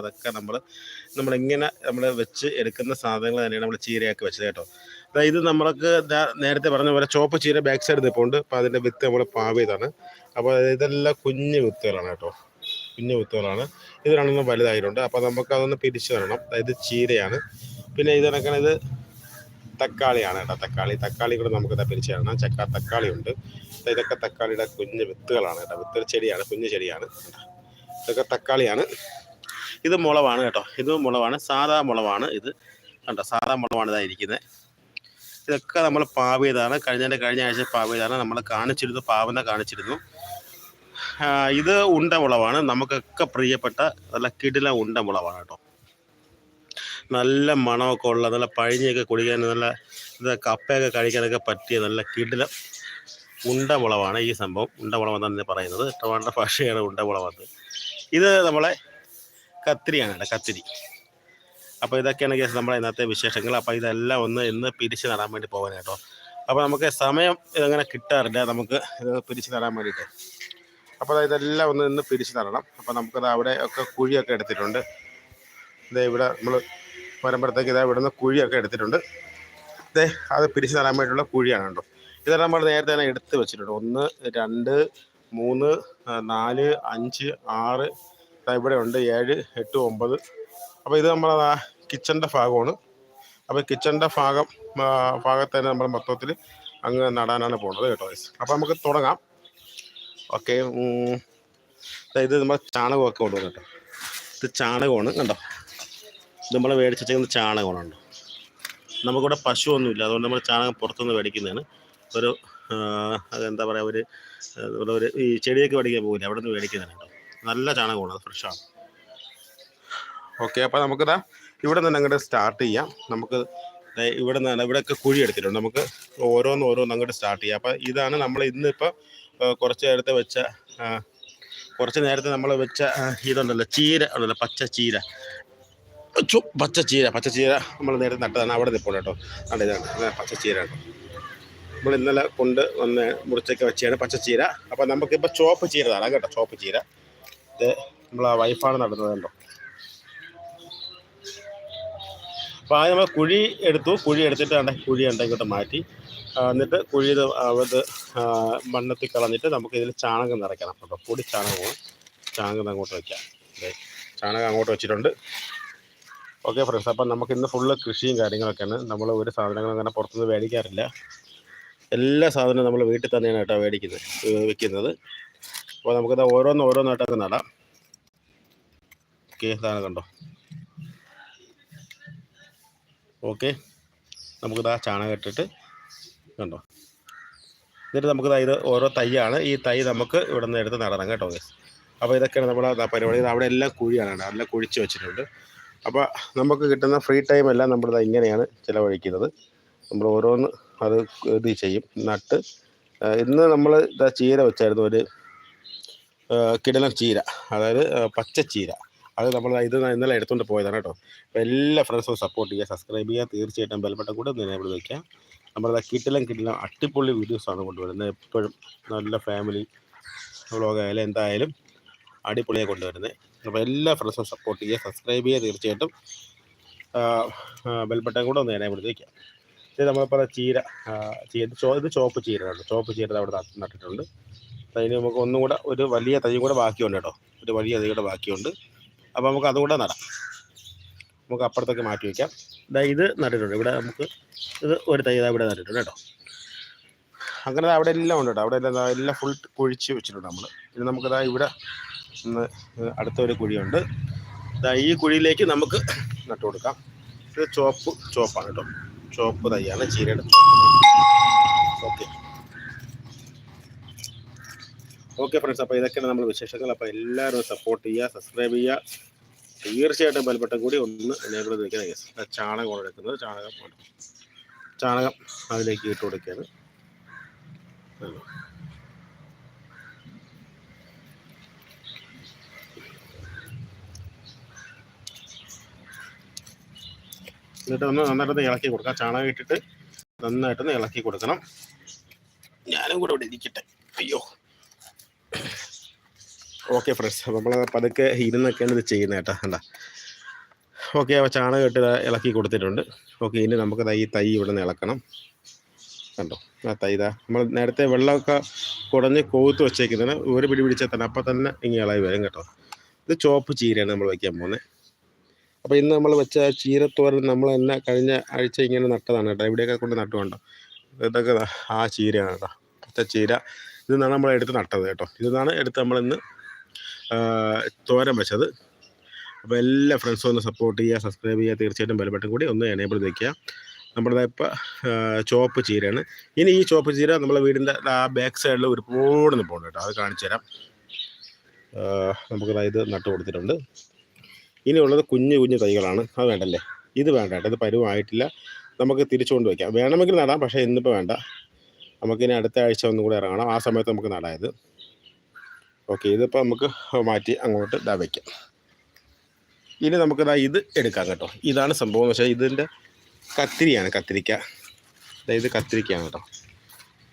അതൊക്കെ നമ്മൾ നമ്മളിങ്ങനെ നമ്മൾ വെച്ച് എടുക്കുന്ന സാധനങ്ങൾ തന്നെയാണ് നമ്മൾ ചീരയാക്കി വെച്ചത് കേട്ടോ. ഇത് നമ്മൾക്ക് നേരത്തെ പറഞ്ഞ പോലെ ചോപ്പ് ചീര ബാക്ക് സൈഡ് നിൽപ്പുണ്ട് അപ്പോൾ അതിന്റെ വിത്ത് നമ്മൾ പാവ് ചെയ്താണ്. അപ്പോൾ ഇതെല്ലാം കുഞ്ഞു വിത്തുകളാണ് കേട്ടോ. കുഞ്ഞു വിത്തുകളാണ്. ഇത് രണ്ടെണ്ണം വലുതായിട്ടുണ്ട്. അപ്പോൾ നമുക്ക് അതൊന്ന് പിരിച്ചു തരണം. അതായത് ചീരയാണ്. പിന്നെ ഇത് കണക്കണത് തക്കാളിയാണ് കേട്ടോ തക്കാളി. തക്കാളി കൂടെ നമുക്ക് പിരിച്ചു തരണം. ചക്ക തക്കാളി ഉണ്ട്. ഇതൊക്കെ തക്കാളിയുടെ കുഞ്ഞ് വിത്തുകളാണ് കേട്ടോ. വിത്തൊരു ചെടിയാണ് കുഞ്ഞു ചെടിയാണ്. ഇതൊക്കെ തക്കാളിയാണ്. ഇത് മുളവാണ് കേട്ടോ. ഇത് മുളവാണ്. സാധാ മുളവാണ് ഇത്. കണ്ടോ? സാധാ മുളവാണ് ഇതായിരിക്കുന്നത് ഇതൊക്കെ നമ്മൾ പാവിയതാണ്. കഴിഞ്ഞതിന്റെ കഴിഞ്ഞ ആഴ്ച പാവ് ചെയ്താണ് നമ്മൾ കാണിച്ചിരുന്നു പാവുന്ന കാണിച്ചിരുന്നു. ഇത് ഉണ്ട മുളവാണ്. നമുക്കൊക്കെ പ്രിയപ്പെട്ട നല്ല കിടില ഉണ്ട മുളവാണ് കേട്ടോ. നല്ല മണമൊക്കെ ഉള്ള നല്ല പഴിഞ്ഞൊക്കെ കുടിക്കാൻ നല്ല ഇത് കപ്പയൊക്കെ കഴിക്കാനൊക്കെ പറ്റിയ നല്ല കിടില ഉണ്ട മുളവാണ് ഈ സംഭവം. ഉണ്ട മുളവെന്നാണ് പറയുന്നത്. ട്രിവാൻഡ്ര ഭാഷയാണ് ഉണ്ട മുളവെന്ന്. ഇത് നമ്മളെ കത്തിരിയാണ് കേട്ടോ കത്തിരി. അപ്പോൾ ഇതൊക്കെയാണ് കേസ് നമ്മുടെ ഇന്നത്തെ വിശേഷങ്ങൾ. അപ്പോൾ ഇതെല്ലാം ഒന്ന് ഇന്ന് പിരിച്ച് നടാൻ വേണ്ടി പോകാൻ കേട്ടോ അപ്പോൾ നമുക്ക് സമയം ഇതങ്ങനെ കിട്ടാറില്ല. നമുക്ക് ഇത് പിരിച്ച് നടാൻ വേണ്ടിയിട്ട് അപ്പോൾ ഇതെല്ലാം ഒന്ന് ഇന്ന് പിരിച്ച് നടണം. അപ്പോൾ നമുക്കത് അവിടെ ഒക്കെ കുഴിയൊക്കെ എടുത്തിട്ടുണ്ട്. ഇതേ ഇവിടെ നമ്മൾ വരുമ്പോഴത്തേക്ക് ഇതാ ഇവിടുന്ന് കുഴിയൊക്കെ എടുത്തിട്ടുണ്ട്. ഇതേ അത് പിരിച്ച് നടാൻ വേണ്ടിയിട്ടുള്ള കുഴിയാണ് കേട്ടോ ഇതെല്ലാം നമ്മൾ നേരത്തെ തന്നെ എടുത്ത് വെച്ചിട്ടുണ്ട്. ഒന്ന് രണ്ട് മൂന്ന് നാല് അഞ്ച് ആറ് ഇവിടെ ഉണ്ട് ഏഴ് എട്ട് ഒമ്പത്. അപ്പോൾ ഇത് നമ്മൾ കിച്ചന്റെ ഭാഗമാണ്. അപ്പോൾ കിച്ചന്റെ ഭാഗം ഭാഗത്ത് തന്നെ നമ്മൾ മൊത്തത്തിൽ അങ്ങ് നടാനാണ് പോകുന്നത് കേട്ടോ അപ്പോൾ നമുക്ക് തുടങ്ങാം. ഓക്കെ ഇത് നമ്മൾ ചാണകമൊക്കെ കൊണ്ടുവന്നു കേട്ടോ. ഇത് ചാണകമാണ് കണ്ടോ? ഇത് നമ്മൾ മേടിച്ച് വെച്ചിരിക്കുന്ന ചാണകമാണ് കണ്ടോ? നമുക്കിവിടെ പശുവൊന്നുമില്ല. അതുകൊണ്ട് നമ്മൾ ചാണകം പുറത്തുനിന്ന് മേടിക്കുന്നതാണ്. ഒരു അതെന്താ പറയുക ഒരു ഒരു ഈ ചെടിയൊക്കെ മേടിക്കാൻ പോകില്ല അവിടെ നിന്ന് മേടിക്കുന്നതാണ് നല്ല ചാണകമാണ് അത് ഫ്രഷാണ് ഓക്കെ അപ്പോൾ നമുക്കിതാ ഇവിടെ നിന്ന് അങ്ങോട്ട് സ്റ്റാർട്ട് ചെയ്യാം. നമുക്ക് ഇവിടെ നിന്നാണ് ഇവിടെയൊക്കെ കുഴി എടുത്തിട്ടുണ്ട്. നമുക്ക് ഓരോന്ന് ഓരോന്ന് അങ്ങോട്ട് സ്റ്റാർട്ട് ചെയ്യാം. അപ്പോൾ ഇതാണ് നമ്മൾ ഇന്നിപ്പോൾ കുറച്ച് നേരത്തെ വെച്ച കുറച്ച് നേരത്തെ നമ്മൾ വെച്ച ഇതുണ്ടല്ലോ ചീര ഉണ്ടല്ലോ പച്ച ചീര. പച്ച ചീര പച്ച ചീര നമ്മൾ നേരത്തെ നട്ടതാണ്. അവിടെ നിൽപ്പുണ്ട് കേട്ടോ. അവിടെ ഇതാണ് പച്ച ചീര കേട്ടോ. നമ്മൾ ഇന്നലെ കൊണ്ട് വന്ന് മുറിച്ചൊക്കെ വെച്ചാണ് പച്ച ചീര. അപ്പോൾ നമുക്കിപ്പോൾ ചുവപ്പ് ചീര നടാം കേട്ടോ ചുവപ്പ് ചീര. നമ്മളെ വൈഫാണ് നടുന്നത് കേട്ടോ അപ്പോൾ ആദ്യം നമ്മൾ കുഴി എടുത്തു. കുഴി എടുത്തിട്ട് വേണ്ട കുഴി ഉണ്ടെങ്കിട്ട് മാറ്റി. എന്നിട്ട് കുഴി ഇത് അത് മണ്ണത്തിൽ കളഞ്ഞിട്ട് നമുക്ക് ഇതിൽ ചാണകം നിറയ്ക്കണം കേട്ടോ. പൊടി ചാണകമാണ് ചാണകം അങ്ങോട്ട് വയ്ക്കാം ചാണകം അങ്ങോട്ട് വെച്ചിട്ടുണ്ട്. ഓക്കെ ഫ്രണ്ട്സ് അപ്പം നമുക്ക് ഇന്ന് ഫുള്ള് കൃഷിയും കാര്യങ്ങളൊക്കെയാണ്. നമ്മൾ ഒരു സാധനങ്ങളും അങ്ങനെ പുറത്തുനിന്ന് മേടിക്കാറില്ല. എല്ലാ സാധനവും നമ്മൾ വീട്ടിൽ തന്നെയാണ് കേട്ടോ മേടിക്കുന്നത് വെക്കുന്നത്. അപ്പോൾ നമുക്കിത് ഓരോന്ന് ഓരോന്നായിട്ടൊക്കെ നടാം. ഓക്കെ ഇതാണ് കണ്ടോ. ഓക്കെ നമുക്കിതാ ചാണകം ഇട്ടിട്ട് കണ്ടോ. എന്നിട്ട് നമുക്ക് ദാ ഇത് ഓരോ തൈയാണ്. ഈ തൈ നമുക്ക് ഇവിടെ നിന്ന് എടുത്ത് നടണം കേട്ടോ. അപ്പോൾ ഇതൊക്കെയാണ് നമ്മുടെ പരിപാടി. അവിടെ എല്ലാം കുഴിയാണ്. എല്ലാം കുഴിച്ച് വെച്ചിട്ടുണ്ട്. അപ്പോൾ നമുക്ക് കിട്ടുന്ന ഫ്രീ ടൈം എല്ലാം നമ്മൾ ദാ ഇങ്ങനെയാണ് ചിലവഴിക്കുന്നത്. നമ്മൾ ഓരോന്ന് അത് ഇത് ചെയ്യും. നട്ട്. ആ, ഇന്ന് നമ്മൾ ഇതാ ചീര വെച്ചായിരുന്നു. ഒരു ആ, കിടിലൻ ചീര. അതായത് പച്ച ചീര. അത് നമ്മൾ ഇത് ഇന്നലെ എടുത്തുകൊണ്ട് പോയതാണ് കേട്ടോ. അപ്പോൾ എല്ലാ ഫ്രണ്ട്സും സപ്പോർട്ട് ചെയ്യുക സബ്സ്ക്രൈബ് ചെയ്യുക. തീർച്ചയായിട്ടും ബെൽബട്ടം കൂടെ നിലവിൽ വയ്ക്കുക നമ്മളത് കിട്ടിലും കിട്ടിലും അട്ടിപ്പൊളി വീഡിയോസാണ് കൊണ്ടുവരുന്നത്. എപ്പോഴും നല്ല ഫാമിലി വ്ളോഗായാലും എന്തായാലും അടിപൊളിയായി കൊണ്ടുവരുന്നത്. അപ്പോൾ എല്ലാ ഫ്രണ്ട്സും സപ്പോർട്ട് ചെയ്യുക സബ്സ്ക്രൈബ് ചെയ്യുക. തീർച്ചയായിട്ടും ബെൽബട്ടം കൂടെ ഒന്ന് നേരെ എനേബിൾ വയ്ക്കുക ഇത് നമ്മളിപ്പോൾ ചീര ചീര. ഇത് ചോപ്പ് ചീരയാണ്. ചോപ്പ് ചീര അവിടെ നട്ട്- നട്ടിട്ടുണ്ട്. അതിന് നമുക്ക് ഒന്നും കൂടെ ഒരു വലിയ തൈ കൂടെ ബാക്കിയുണ്ട് കേട്ടോ. ഒരു വലിയ തൈ കൂടെ ബാക്കിയുണ്ട്. അപ്പോൾ നമുക്ക് അതും കൂടെ നടാം. നമുക്ക് അപ്പുറത്തേക്ക് മാറ്റി വയ്ക്കാം ഇതാ ഇത് നട്ടിട്ടുണ്ട്. ഇവിടെ നമുക്ക് ഇത് ഒരു തൈ ഇതാ ഇവിടെ നട്ടിട്ടുണ്ട് കേട്ടോ. അങ്ങനെ അവിടെ എല്ലാം ഉണ്ട് കേട്ടോ. അവിടെ എല്ലാം എല്ലാം ഫുൾ കുഴിച്ച് വെച്ചിട്ടുണ്ട് നമ്മൾ ഇനി നമുക്ക് ദാ ഇവിടെ ഒന്ന് അടുത്തൊരു കുഴിയുണ്ട്. ഇതാ ഈ കുഴിയിലേക്ക് നമുക്ക് നട്ടു കൊടുക്കാം. ഇത് ചോപ്പ് ചോപ്പാണ് കേട്ടോ. ചോപ്പ് തൈയാണ് ചീരയുടെ ഓക്കെ. ഓക്കെ ഫ്രണ്ട്സ് അപ്പോൾ ഇതൊക്കെയാണ് നമ്മൾ വിശേഷങ്ങൾ. അപ്പോൾ എല്ലാവരും സപ്പോർട്ട് ചെയ്യുക സബ്സ്ക്രൈബ് ചെയ്യുക. തീർച്ചയായിട്ടും ബലപ്പെട്ടം കൂടി ഒന്ന് എനേബിൾ ചെയ്ത് വെക്കണം യെസ് കൊണ്ട് എടുക്കുന്നത് ചാണകം. ചാണകം അതിലേക്ക് ഇട്ട് കൊടുക്കുകയാണ്. എന്നിട്ട് ഒന്ന് നന്നായിട്ടൊന്ന് ഇളക്കി കൊടുക്കാം. ചാണകം ഇട്ടിട്ട് നന്നായിട്ടൊന്ന് ഇളക്കി കൊടുക്കണം. ഞാനും കൂടെ ഇവിടെ ഇരിക്കട്ടെ. ഓക്കെ ഫ്രണ്ട്സ് നമ്മൾ പതുക്കെ ഇരുന്നൊക്കെയാണ് ഇത് ചെയ്യുന്നത് കേട്ടോ. കണ്ട? ഓക്കെ അപ്പോൾ ചാണകം ഇട്ട് ഇളക്കി കൊടുത്തിട്ടുണ്ട്. ഓക്കെ ഇനി നമുക്ക് തൈ തൈ ഇവിടെ നിന്ന് ഇളക്കണം. കണ്ടോ? ആ തൈ ഇതാ. നമ്മൾ നേരത്തെ വെള്ളമൊക്കെ കുടഞ്ഞ് കോത്ത് വെച്ചേക്കുന്നതിന് ഒരു പിടി പിടിച്ചാൽ തന്നെ അപ്പം തന്നെ ഇങ്ങനെ ഇളകി വരും കേട്ടോ. ഇത് ചോപ്പ് ചീരയാണ് നമ്മൾ വയ്ക്കാൻ പോകുന്നത്. അപ്പോൾ ഇന്ന് നമ്മൾ വെച്ച ചീരത്തോരൻ നമ്മൾ തന്നെ കഴിഞ്ഞ ആഴ്ച ഇങ്ങനെ നട്ടതാണ് കേട്ടോ. ഇവിടെയൊക്കെ കൊണ്ട് നട്ടു കണ്ടോ ഇതൊക്കെ ആ ചീരയാണ് കേട്ടോ. പച്ച ചീര. ഇത് നിന്നാണ് നമ്മൾ എടുത്ത് നട്ടത് കേട്ടോ. ഇതിന്നാണ് എടുത്ത് നമ്മളിന്ന് തോരൻ വെച്ചത്. അപ്പോൾ എല്ലാ ഫ്രണ്ട്സും ഒന്ന് സപ്പോർട്ട് ചെയ്യുക സബ്സ്ക്രൈബ് ചെയ്യുക. തീർച്ചയായിട്ടും ബലബട്ടൻ കൂടി ഒന്ന് എനേബിൾ വയ്ക്കുക നമ്മുടെ ഇപ്പോൾ ചോപ്പ് ചീരയാണ്. ഇനി ഈ ചോപ്പ് ചീര നമ്മളെ വീടിന്റെ ആ ബാക്ക് സൈഡിൽ ഒരുപാട് നിൽപ്പുണ്ട് കേട്ടോ. അത് കാണിച്ചു തരാം. നമുക്ക് ഇത് നട്ട് കൊടുത്തിട്ടുണ്ട്. ഇനിയുള്ളത് കുഞ്ഞു കുഞ്ഞു തൈകളാണ്. അത് വേണ്ടല്ലേ? ഇത് വേണ്ട കേട്ടോ. ഇത് പരുവമായിട്ടില്ല നമുക്ക് തിരിച്ചുകൊണ്ട് വയ്ക്കാം വേണമെങ്കിൽ നടാം പക്ഷേ ഇന്നിപ്പോൾ വേണ്ട. നമുക്കിനി അടുത്ത ആഴ്ച ഒന്നും കൂടെ ഇറങ്ങണം. ആ സമയത്ത് നമുക്ക് നടായത് ഓക്കെ ഇതിപ്പോൾ നമുക്ക് മാറ്റി അങ്ങോട്ട് ഇതാ വയ്ക്കാം ഇനി നമുക്ക് ദാ ഇത് എടുക്കാം കേട്ടോ. ഇതാണ് സംഭവം എന്ന് വെച്ചാൽ ഇതിന്റെ കത്തിരിയാണ് കത്തിരിക്ക. ഇത് കത്തിരിക്കയാണ് കേട്ടോ.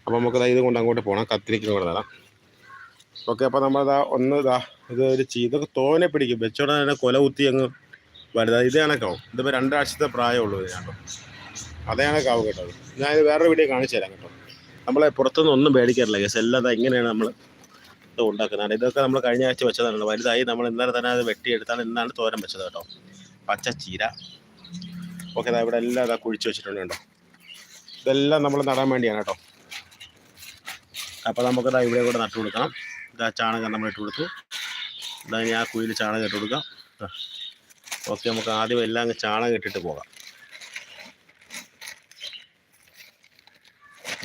അപ്പോൾ നമുക്ക് ദാ ഇത് കൊണ്ട് അങ്ങോട്ട് പോകണം കത്തിരിക്ക കൊണ്ട് തരാം ഓക്കെ അപ്പോൾ നമ്മളിതാ ഒന്ന് ഇതാ ഇത് ഒരു ചീത തോനെ പിടിക്കും. വെച്ചോടെ തന്നെ കൊല കുത്തി അങ്ങ് വലുതാ. ഇത് കണക്കാവും ഇതിപ്പോൾ രണ്ടാഴ്ചത്തെ പ്രായമുള്ളൂ ഇത് കേട്ടോ അതേ കണക്കാവും കേട്ടോ. ഞാനിത് ഇത് വേറൊരു വീഡിയോ കാണിച്ചു തരാം കേട്ടോ. നമ്മളെ പുറത്തുനിന്ന് ഒന്നും പേടിക്കാറില്ല കേസ് എല്ലാം ഇങ്ങനെയാണ് നമ്മൾ ഉണ്ടാക്കുന്നതാണ്. ഇതൊക്കെ നമ്മൾ കഴിഞ്ഞ ആഴ്ച വെച്ചതാണ് വലുതായി നമ്മൾ ഇന്നലെ തന്നെ അത് വെട്ടിയെടുത്താണ് ഇന്നാണ് തോരം വെച്ചത് കേട്ടോ. പച്ച ചീര ഓക്കെ അതാ ഇവിടെ എല്ലാം ഇതാ കുഴിച്ച് വെച്ചിട്ടുണ്ട് കേട്ടോ. ഇതെല്ലാം നമ്മൾ നടാൻ വേണ്ടിയാണ് കേട്ടോ. അപ്പോൾ നമുക്ക് ദാ ഇവിടെ കൂടെ നട്ടു കൊടുക്കണം. ഇതാ ചാണകം നമ്മൾ ഇട്ട് കൊടുത്തു. ഇതാ ഞാൻ കുയിൽ ചാണകം ഇട്ട് കൊടുക്കാം. ഓക്കെ നമുക്ക് ആദ്യം എല്ലാം അങ്ങ് ചാണകം ഇട്ടിട്ട് പോകാം.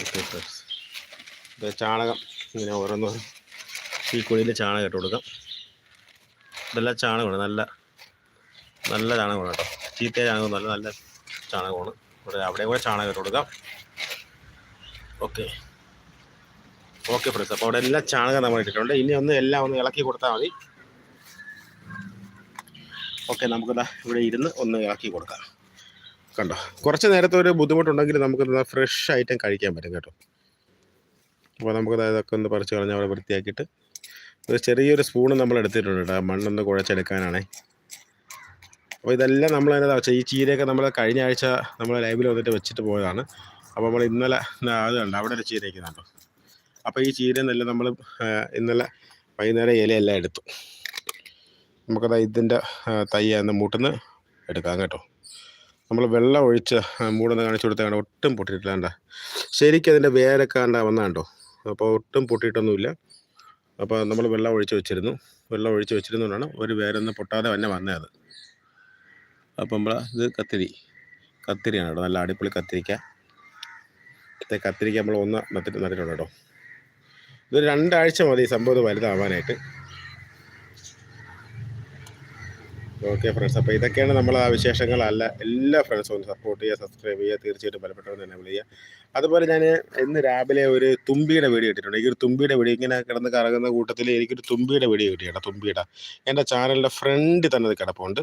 Okay friends. ചാണകം ഇങ്ങനെ ഓരോന്നോരം ഈ കുഴിയിൽ ചാണകം ഇട്ട് കൊടുക്കാം. ഇതെല്ലാം ചാണകമാണ് നല്ല നല്ല ചാണകമാണ് കേട്ടോ. ചീത്ത ചാണകമൊന്നുമല്ല നല്ല നല്ല ചാണകമാണ്. ഇവിടെ അവിടെ കൂടെ ചാണകം ഇട്ട് കൊടുക്കാം. ഓക്കെ. ഓക്കെ ഫ്രണ്ട്സ് അപ്പോൾ അവിടെ എല്ലാം ചാണകം നമ്മൾ ഇട്ടിട്ടുണ്ട്. ഇനി ഒന്ന് എല്ലാം ഒന്ന് ഇളക്കി കൊടുത്താൽ മതി. ഓക്കെ നമുക്കിതാ ഇവിടെ ഇരുന്ന് ഒന്ന് ഇളക്കി കൊടുക്കാം. കണ്ടോ? കുറച്ച് നേരത്തെ ഒരു ബുദ്ധിമുട്ടുണ്ടെങ്കിൽ നമുക്ക് ഫ്രഷ് ഐറ്റം കഴിക്കാൻ പറ്റും കേട്ടോ. അപ്പോൾ നമുക്ക് ഇതൊക്കെ ഒന്ന് പറിച്ച് കളഞ്ഞ് അവിടെ വൃത്തിയാക്കിയിട്ട് ഒരു ചെറിയൊരു സ്പൂണ് നമ്മൾ എടുത്തിട്ടുണ്ട് കേട്ടോ മണ്ണൊന്ന് കുഴച്ചെടുക്കാനാണേ. അപ്പോൾ ഇതെല്ലാം നമ്മൾ അതിനകത്ത് ഈ ചീരയൊക്കെ നമ്മൾ കഴിഞ്ഞ ആഴ്ച നമ്മൾ ലൈവിൽ വന്നിട്ട് വെച്ചിട്ട് പോയതാണ്. അപ്പോൾ നമ്മൾ ഇന്നലെ അത് കണ്ടോ? അവിടെ ഒരു ചീര അപ്പോൾ ഈ ചീര നമ്മൾ ഇന്നലെ വൈകുന്നേരം ഇലയെല്ലാം എടുത്തു. നമുക്കത് ഇതിന്റെ തയ്യാന്ന് മൂട്ടുന്ന് എടുക്കാം കേട്ടോ. നമ്മൾ വെള്ളം ഒഴിച്ച് മൂടുന്ന കാണിച്ചു കൊടുത്താൽ ഒട്ടും പൊട്ടിയിട്ടില്ല കണ്ട. ശരിക്കും അതിന്റെ വേരൊക്കെ കണ്ട വന്നാണ്ടോ അപ്പോൾ ഒട്ടും പൊട്ടിയിട്ടൊന്നുമില്ല. അപ്പോൾ നമ്മൾ വെള്ളം ഒഴിച്ച് വെച്ചിരുന്നു. വെള്ളം ഒഴിച്ച് വെച്ചിരുന്നുകൊണ്ടാണ് ഒരു വേരൊന്നും പൊട്ടാതെ തന്നെ വന്നത്. അപ്പം നമ്മൾ ഇത് കത്തിരി. കത്തിരിയാണ് കേട്ടോ. നല്ല അടിപൊളി കത്തിരിക്ക. കത്തിരിക്ക നമ്മൾ ഒന്ന് നട്ടിട്ട് നട്ടിട്ടുണ്ട് കേട്ടോ. ഇത് രണ്ടാഴ്ച മതി സംഭവം വലുതാവാനായിട്ട്. ഓക്കെ ഫ്രണ്ട്സ് അപ്പോൾ ഇതൊക്കെയാണ് നമ്മൾ ആ വിശേഷങ്ങളല്ല. എല്ലാ ഫ്രണ്ട്സും ഒന്ന് സപ്പോർട്ട് ചെയ്യുക സബ്സ്ക്രൈബ് ചെയ്യുക തീർച്ചയായിട്ടും ബലപ്പെട്ടവർ തന്നെ വിളിക്കുക. അതുപോലെ ഞാൻ ഇന്ന് രാവിലെ ഒരു തുമ്പിയുടെ വീഡിയോ ഇട്ടിട്ടുണ്ട്. എനിക്കൊരു തുമ്പിയുടെ വീഡിയോ ഇങ്ങനെ കിടന്ന് കറങ്ങുന്ന കൂട്ടത്തിൽ എനിക്കൊരു തുമ്പിയുടെ വീഡിയോ കിട്ടി കേട്ടോ തുമ്പിയുടെ. എന്റെ ചാനലിന്റെ ഫ്രണ്ടിൽ തന്നെ അത് കിടപ്പുണ്ട്.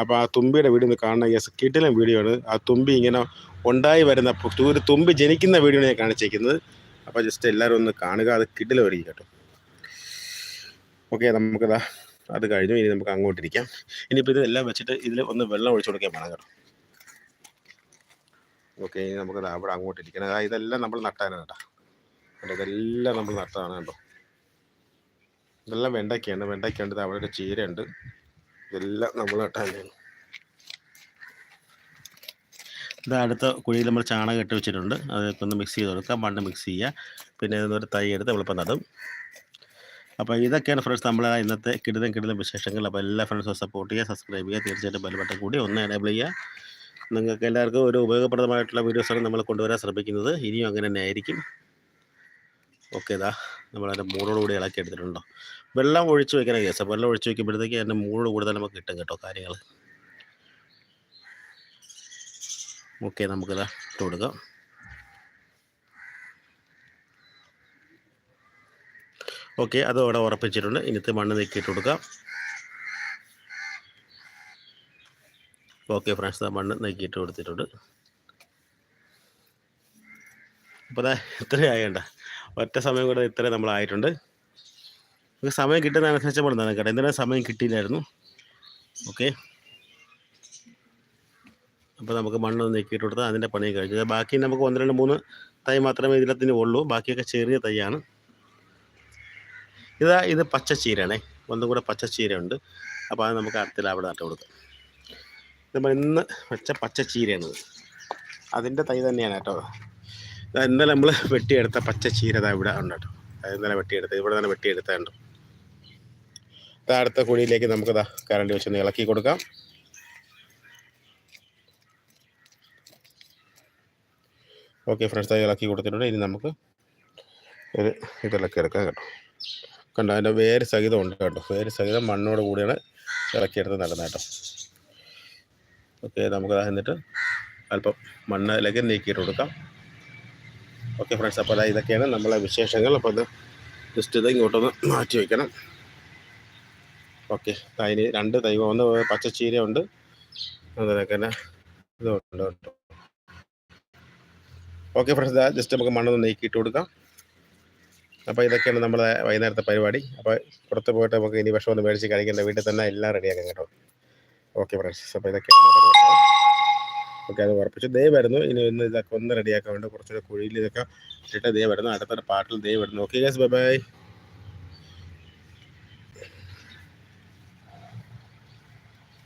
അപ്പോൾ ആ തുമ്പിയുടെ വീഡിയോ ഒന്ന് കാണണം. യെസ് കിട്ടിലും വീഡിയോ ആണ്. ആ തുമ്പി ഇങ്ങനെ ഉണ്ടായി വരുന്ന ഒരു തുമ്പി ജനിക്കുന്ന വീഡിയോ ഞാൻ കാണിച്ചേക്കുന്നത്. അപ്പോൾ ജസ്റ്റ് എല്ലാവരും ഒന്ന് കാണുക. അത് കിട്ടിലും ഒരുങ്ങി കേട്ടോ. ഓക്കെ നമുക്കതാ അത് കഴിഞ്ഞു. ഇനി നമുക്ക് അങ്ങോട്ടിരിക്കാം ഇനിയിപ്പോൾ ഇതെല്ലാം വെച്ചിട്ട് ഇതിൽ ഒന്ന് വെള്ളം ഒഴിച്ചു കൊടുക്കാൻ വേണം കേട്ടോ. ഓക്കെ ഇനി നമുക്ക് അവിടെ അങ്ങോട്ടിരിക്കണം അതായത് ഇതെല്ലാം നമ്മൾ നട്ടാനാണ് കേട്ടോ. കേട്ടോ ഇതെല്ലാം നമ്മൾ നട്ടതാണ് കേട്ടോ ഇതെല്ലാം വെണ്ടയ്ക്കയാണ്. വെണ്ടയ്ക്കുണ്ട് അവിടെ ഒരു ചീരയുണ്ട്. ഇതെല്ലാം നമ്മൾ നട്ടാനാണ് ഇത് അടുത്ത കുഴിയിൽ നമ്മൾ ചാണകം ഇട്ട് വെച്ചിട്ടുണ്ട്. അതൊക്കെ ഒന്ന് മിക്സ് ചെയ്ത് കൊടുക്കാം. മണ്ണ് മിക്സ് ചെയ്യുക. പിന്നെ ഇതൊരു തൈ എടുത്ത് എളുപ്പം നടും. അപ്പോൾ ഇതൊക്കെയാണ് ഫ്രണ്ട്സ് നമ്മളെ ഇന്നത്തെ കിടുതം കിടുതം വിശേഷങ്ങൾ. അപ്പോൾ എല്ലാ ഫ്രണ്ട്സും സപ്പോർട്ട് ചെയ്യുക സബ്സ്ക്രൈബ് ചെയ്യുക. തീർച്ചയായിട്ടും ബെൽബട്ടൺ കൂടി ഒന്ന് എനേബിൾ ചെയ്യുക. നിങ്ങൾക്ക് എല്ലാവർക്കും ഒരു ഉപയോഗപ്രദമായിട്ടുള്ള വീഡിയോസാണ് നമ്മൾ കൊണ്ടുവരാൻ ശ്രമിക്കുന്നത്. ഇനിയും അങ്ങനെ തന്നെ ആയിരിക്കും. ഓക്കെ ഇതാ നമ്മളതിന്റെ മൂളോട് കൂടി ഇളക്കി എടുത്തിട്ടുണ്ടോ? വെള്ളം ഒഴിച്ച് വെക്കണം കേസ് അപ്പോൾ വെള്ളം ഒഴിച്ച് വെക്കുമ്പോഴത്തേക്ക് അതിന്റെ മൂടോട് കൂടുതൽ നമുക്ക് കിട്ടും കേട്ടോ കാര്യങ്ങൾ. ഓക്കെ നമുക്കിതാ ഇട്ട് കൊടുക്കാം ഓക്കെ അത് അവിടെ ഉറപ്പിച്ചിട്ടുണ്ട്. ഇന്നത്തെ മണ്ണ് നീക്കിയിട്ട് കൊടുക്കാം. ഓക്കെ ഫ്രണ്ട്സ് മണ്ണ് നീക്കിയിട്ട് കൊടുത്തിട്ടുണ്ട്. അപ്പോൾ അതാ ഇത്രയും ആയണ്ട ഒറ്റ സമയം കൂടെ ഇത്രയും നമ്മളായിട്ടുണ്ട് നമുക്ക് സമയം കിട്ടുന്നതനുസരിച്ച് നമ്മൾ നനക്കട്ടെ എന്തിനാ സമയം കിട്ടിയില്ലായിരുന്നു? ഓക്കെ. അപ്പോൾ നമുക്ക് മണ്ണ് നീക്കിയിട്ട് കൊടുത്താൽ അതിന്റെ പണി കഴിഞ്ഞു. ബാക്കി നമുക്ക് ഒന്ന് രണ്ട് മൂന്ന് തൈ മാത്രമേ ഇതിലത്തിന് ഉള്ളൂ. ബാക്കിയൊക്കെ ചെറിയ തൈയാണ്. ഇതാ ഇത് പച്ച ചീരയാണേ. ഒന്നും കൂടെ പച്ച ചീരയുണ്ട്. അപ്പോൾ അത് നമുക്ക് അടുത്തില്ല അവിടെ നട്ട് കൊടുക്കാം. നമ്മൾ ഇന്ന് വെച്ച പച്ച ചീരയാണിത്. അതിന്റെ തൈ തന്നെയാണ് കേട്ടോ. ഇന്നലെ നമ്മൾ വെട്ടിയെടുത്ത പച്ചച്ചീര ഇതാ ഇവിടെ ഉണ്ട് കേട്ടോ. അത് ഇന്നലെ വെട്ടിയെടുത്ത് ഇവിടെ തന്നെ വെട്ടിയെടുത്തുണ്ട് ഇതാ അടുത്ത കുഴിയിലേക്ക് നമുക്ക് ഇതാ വെച്ച് വെച്ചൊന്ന് ഇളക്കി കൊടുക്കാം. ഓക്കെ ഫ്രണ്ട്സ് ഇളക്കി കൊടുത്തിട്ടുണ്ട്. ഇനി നമുക്ക് ഒരു ഇതിളക്കി എടുക്കാം കേട്ടോ. കണ്ടോ അതിന്റെ വേര് സഹിതം ഉണ്ട് കേട്ടോ. വേര് സഹിതം മണ്ണോട് കൂടിയാണ് ഇളക്കിയെടുത്ത് നടന്നത് കേട്ടോ. ഓക്കെ നമുക്ക് ദാ എന്നിട്ട് അല്പം മണ്ണിലേക്ക് നീക്കിയിട്ട് കൊടുക്കാം. ഓക്കെ ഫ്രണ്ട്സ് അപ്പോൾ അതായത് ഇതൊക്കെയാണ് നമ്മളെ വിശേഷങ്ങൾ. അപ്പോൾ അത് ജസ്റ്റ് ഇത് ഇങ്ങോട്ടൊന്ന് മാറ്റി വയ്ക്കണം ഓക്കെ അതിന് രണ്ട് തൈ ഒന്ന് പച്ചച്ചീര ഉണ്ട്. അതിനൊക്കെ തന്നെ ഇതുണ്ട് കേട്ടോ. ഓക്കെ ഫ്രണ്ട്സ് ജസ്റ്റ് നമുക്ക് മണ്ണൊന്ന് നീക്കിയിട്ട് കൊടുക്കാം. അപ്പോൾ ഇതൊക്കെയാണ് നമ്മുടെ വൈകുന്നേരത്തെ പരിപാടി. അപ്പോൾ പുറത്ത് പോയിട്ട് നമുക്ക് ഇനി വിഷം ഒന്ന് മേടിച്ച് കഴിക്കേണ്ട. വീട്ടിൽ തന്നെ എല്ലാം റെഡിയാക്കാം കേട്ടോ. ഓക്കെ ഫ്രണ്ട്സ് അപ്പോൾ ഇതൊക്കെയാണ്. ഓക്കെ അത് ഉറപ്പിച്ചു ദേ വരുന്നു. ഇനി ഒന്ന് ഇതൊക്കെ ഒന്ന് റെഡിയാക്കാൻ വേണ്ടി കുറച്ചുകൂടെ കുഴിയിൽ ഇതൊക്കെ ഇട്ടിട്ട് ദേ വരുന്നു. അടുത്തൊരു പാട്ടിൽ ദേ വരുന്നു. Okay guess bye bye